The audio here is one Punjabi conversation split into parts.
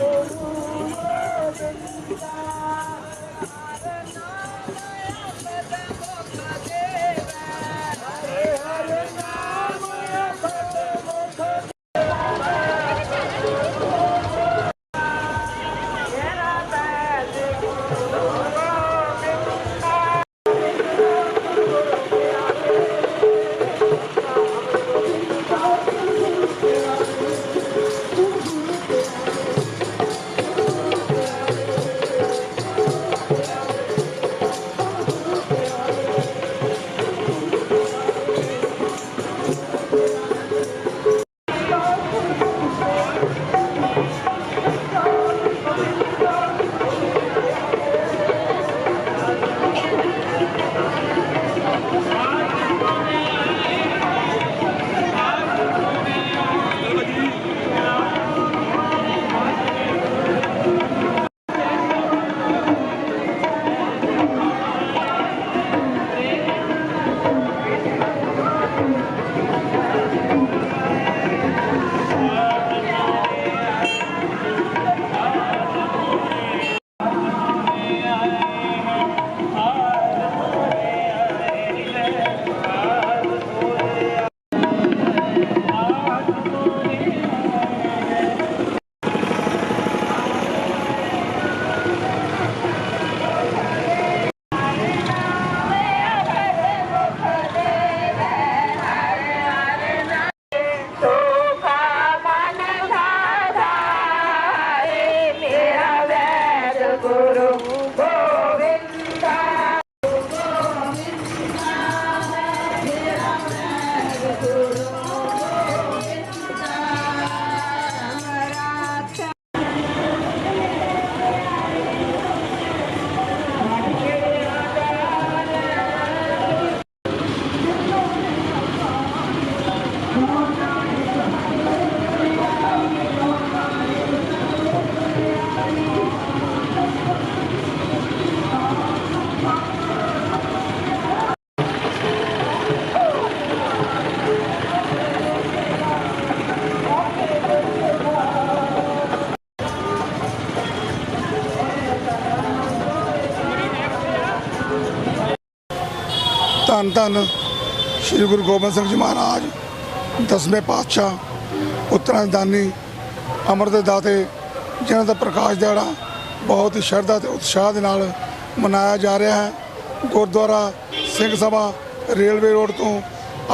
Oh, ਧੰਨ ਧੰਨ ਸ੍ਰੀ ਗੁਰੂ ਗੋਬਿੰਦ ਸਿੰਘ ਜੀ ਮਹਾਰਾਜ, ਦਸਵੇਂ ਪਾਤਸ਼ਾਹ ਉੱਤਰਾਧਾਨੀ ਅਮਰ ਦੇ ਦਾਤੇ, ਜਿਨ੍ਹਾਂ ਦਾ ਪ੍ਰਕਾਸ਼ ਦਿਹਾੜਾ ਬਹੁਤ ਹੀ ਸ਼ਰਧਾ ਤੇ ਉਤਸ਼ਾਹ ਦੇ ਨਾਲ ਮਨਾਇਆ ਜਾ ਰਿਹਾ ਹੈ। ਗੁਰਦੁਆਰਾ ਸਿੰਘ ਸਭਾ ਰੇਲਵੇ ਰੋਡ ਤੋਂ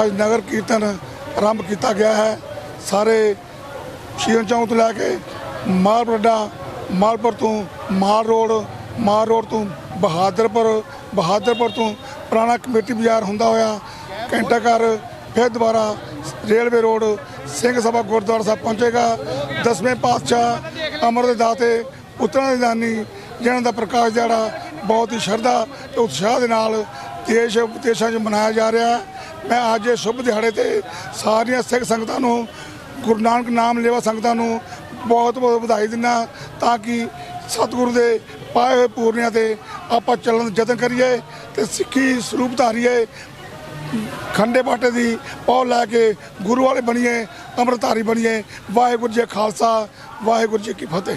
ਅੱਜ ਨਗਰ ਕੀਰਤਨ ਆਰੰਭ ਕੀਤਾ ਗਿਆ ਹੈ। ਸਾਰੇ ਸ਼ੀਨ ਚੌਂਕ ਤੋਂ ਲੈ ਕੇ ਮਾਲਪੁਰ ਮਾਲਪੁਰ ਤੋਂ ਮਾਲ ਰੋਡ ਮਾਲ ਰੋਡ ਤੋਂ ਬਹਾਦਰਪੁਰ ਬਹਾਦਰਪੁਰ ਤੋਂ ਪੁਰਾਣਾ ਕਮੇਟੀ ਬਾਜ਼ਾਰ ਹੁੰਦਾ ਹੋਇਆ, ਘੰਟਾ ਘਰ, ਫਿਰ ਦੁਬਾਰਾ ਰੇਲਵੇ ਰੋਡ, ਸਿੰਘ ਸਭਾ ਗੁਰਦੁਆਰਾ ਸਾਹਿਬ ਪਹੁੰਚੇਗਾ। ਦਸਵੇਂ ਪਾਤਸ਼ਾਹ ਅਮਰ ਦੇ ਦਾਤੇ, ਪੁੱਤਰਾਂ ਦੇ ਦਾਨੀ ਜਿਹਨਾਂ ਦਾ ਪ੍ਰਕਾਸ਼ ਦਿਹਾੜਾ ਬਹੁਤ ਹੀ ਸ਼ਰਧਾ ਤੇ ਉਤਸ਼ਾਹ ਦੇ ਨਾਲ ਦੇਸ਼ ਵਿਦੇਸ਼ਾਂ 'ਚ ਮਨਾਇਆ ਜਾ ਰਿਹਾ ਮੈਂ ਅੱਜ ਇਹ ਸ਼ੁਭ ਦਿਹਾੜੇ ਤੇ ਸਾਰੀਆਂ ਸਿੱਖ ਸੰਗਤਾਂ ਨੂੰ, ਗੁਰੂ ਨਾਨਕ ਨਾਮ ਲੇਵਾ ਸੰਗਤਾਂ ਨੂੰ ਬਹੁਤ ਬਹੁਤ ਵਧਾਈ ਦਿੰਦਾ ਤਾਂ ਕਿ ਸਤਿਗੁਰੂ ਦੇ ਪਾਏ ਹੋਏ ਪੂਰਨਿਆਂ ਤੇ ਆਪਾਂ ਚੱਲਣ ਦਾ ਯਤਨ ਕਰੀਏ। ਤੇ ਸਿੱਖੀ ਸਰੂਪ ਧਾਰੀਏ, ਖੰਡੇ ਬਾਟੇ ਦੀ ਪੌ ਲੈ ਕੇ ਗੁਰੂ ਵਾਲੇ ਬਣੀਏ, ਅੰਮ੍ਰਿਤਧਾਰੀ ਬਣੀਏ। ਵਾਹਿਗੁਰੂ ਜੀ ਕਾ ਖਾਲਸਾ, ਵਾਹਿਗੁਰੂ ਜੀ ਕੀ ਫਤਿਹ।